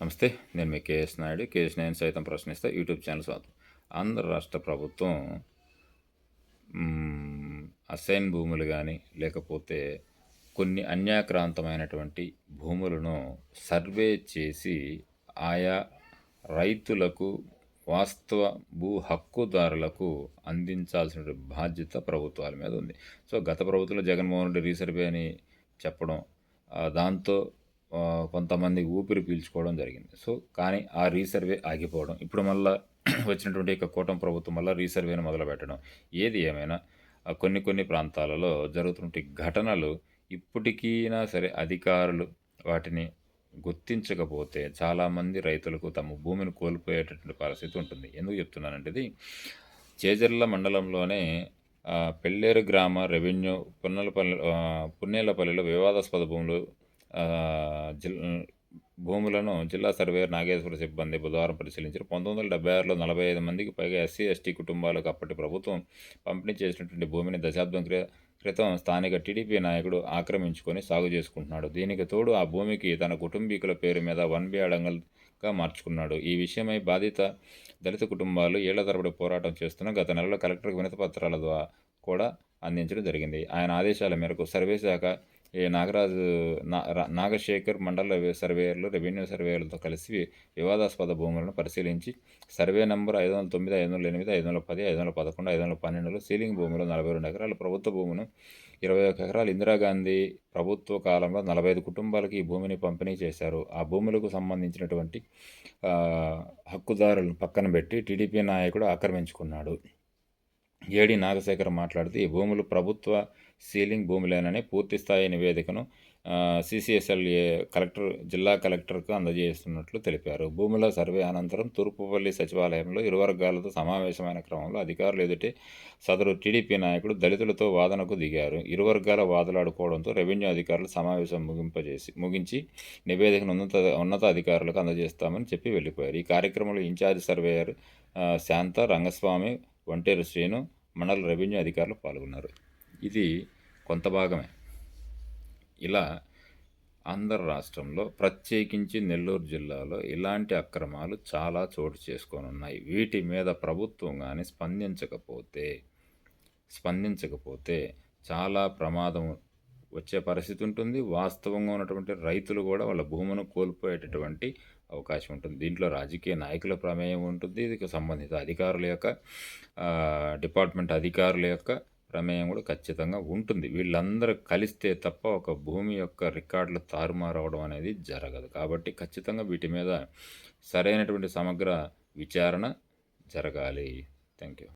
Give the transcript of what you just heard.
నమస్తే నేను మీ కేఎస్ నాయుడు. కేఎస్ నేను సైతం ప్రశ్నిస్తా యూట్యూబ్ ఛానల్ స్వాగతం. ఆంధ్ర రాష్ట్ర ప్రభుత్వం అసైన్ భూములు కానీ లేకపోతే కొన్ని అన్యాక్రాంతమైనటువంటి భూములను సర్వే చేసి ఆయా రైతులకు వాస్తవ భూ హక్కుదారులకు అందించాల్సిన బాధ్యత ప్రభుత్వాల మీద ఉంది. సో గత ప్రభుత్వంలో జగన్మోహన్ రెడ్డి రీసర్వే అని చెప్పడం దాంతో కొంతమంది ఊపిరి పీల్చుకోవడం జరిగింది. సో కానీ ఆ రీసర్వే ఆగిపోవడం ఇప్పుడు మళ్ళా వచ్చినటువంటి యొక్క కూటమి ప్రభుత్వం వల్ల రీసర్వేను మొదలు పెట్టడం ఏది ఏమైనా కొన్ని కొన్ని ప్రాంతాలలో జరుగుతున్న ఘటనలు ఇప్పటికీనా సరే అధికారులు వాటిని గుర్తించకపోతే చాలామంది రైతులకు తమ భూమిని కోల్పోయేటటువంటి పరిస్థితి ఉంటుంది. ఎందుకు చెప్తున్నానంటే ఇది చేజర్ల మండలంలోనే పెళ్ళేరు గ్రామ రెవెన్యూ పున్నెలపల్లి ఆ, పున్నేలపల్లిలో వివాదాస్పద భూములు జిల్ భూములను జిల్లా సర్వేయర్ నాగేశ్వర సిబ్బంది బుధవారం పరిశీలించారు. పంతొమ్మిది వందల డెబ్బై ఆరులో నలభై ఐదు మందికి పైగా ఎస్సీ ఎస్టీ కుటుంబాలకు అప్పటి ప్రభుత్వం పంపిణీ చేసినటువంటి భూమిని దశాబ్దం క్రి క్రితం స్థానిక టీడీపీ నాయకుడు ఆక్రమించుకొని సాగు చేసుకుంటున్నాడు. దీనికి తోడు ఆ భూమికి తన కుటుంబీకుల పేరు మీద వన్ బి అడంగల్గా మార్చుకున్నాడు. ఈ విషయమై బాధిత దళిత కుటుంబాలు ఏళ్ళ తరబడి పోరాటం చేస్తున్న గత నెలలో కలెక్టర్కు వినతిపత్రాల ద్వారా కూడా అందించడం జరిగింది. ఆయన ఆదేశాల మేరకు సర్వే శాఖ నాగరాజు నా నాగశేఖర్ మండల సర్వేయర్లు రెవెన్యూ సర్వేయర్లతో కలిసి వివాదాస్పద భూములను పరిశీలించి సర్వే నంబర్ ఐదు వందల తొమ్మిది ఐదు వందల ఎనిమిది ఐదు వందల పది ఐదు వందల పదకొండు ఐదు వందల పన్నెండులో సీలింగ్ భూములు నలభై రెండు ఎకరాలు. ప్రభుత్వ భూమును ఇరవై ఒక ఎకరాలు. ఇందిరాగాంధీ ప్రభుత్వ కాలంలో నలభై ఐదు కుటుంబాలకు ఈ భూమిని పంపిణీ చేశారు. ఆ భూములకు సంబంధించినటువంటి హక్కుదారులను పక్కన పెట్టి టీడీపీ నాయకుడు ఆక్రమించుకున్నాడు. ఏడి నాగశేఖర్ మాట్లాడుతూ ఈ భూములు ప్రభుత్వ సీలింగ్ భూములేనని పూర్తి స్థాయి నివేదికను సిసిఎస్ఎల్ఏ కలెక్టర్ జిల్లా కలెక్టర్కు అందజేస్తున్నట్లు తెలిపారు. భూముల సర్వే అనంతరం తూర్పుపల్లి సచివాలయంలో ఇరు వర్గాలతో సమావేశమైన క్రమంలో అధికారులు ఎదుటే సదరు టీడీపీ నాయకుడు దళితులతో వాదనకు దిగారు. ఇరు వర్గాల వాదలాడుకోవడంతో రెవెన్యూ అధికారులు సమావేశం ముగింపజేసి ముగించి నివేదికను ఉన్నత ఉన్నత అధికారులకు అందజేస్తామని చెప్పి వెళ్ళిపోయారు. ఈ కార్యక్రమంలో ఇన్ఛార్జ్ సర్వేయర్ శాంత రంగస్వామి ఒంటేరు శ్రీను మండల రెవెన్యూ అధికారులు పాల్గొన్నారు. ఇది కొంత భాగమే. ఇలా ఆంధ్ర రాష్ట్రంలో ప్రత్యేకించి నెల్లూరు జిల్లాలో ఇలాంటి అక్రమాలు చాలా చోటు చేసుకొని ఉన్నాయి వీటి మీద ప్రభుత్వం కానీ స్పందించకపోతే స్పందించకపోతే చాలా ప్రమాదం వచ్చే పరిస్థితి ఉంటుంది. వాస్తవంగా ఉన్నటువంటి రైతులు కూడా వాళ్ళ భూమును కోల్పోయేటటువంటి అవకాశం ఉంటుంది. దీంట్లో రాజకీయ నాయకుల ప్రమేయం ఉంటుంది. ఇది సంబంధిత అధికారుల యొక్క డిపార్ట్మెంట్ అధికారుల యొక్క ప్రమేయం కూడా ఖచ్చితంగా ఉంటుంది. వీళ్ళందరూ కలిస్తే తప్ప ఒక భూమి యొక్క రికార్డులు తారుమారవడం అనేది జరగదు. కాబట్టి ఖచ్చితంగా వీటి మీద సరైనటువంటి సమగ్ర విచారణ జరగాలి. Thank you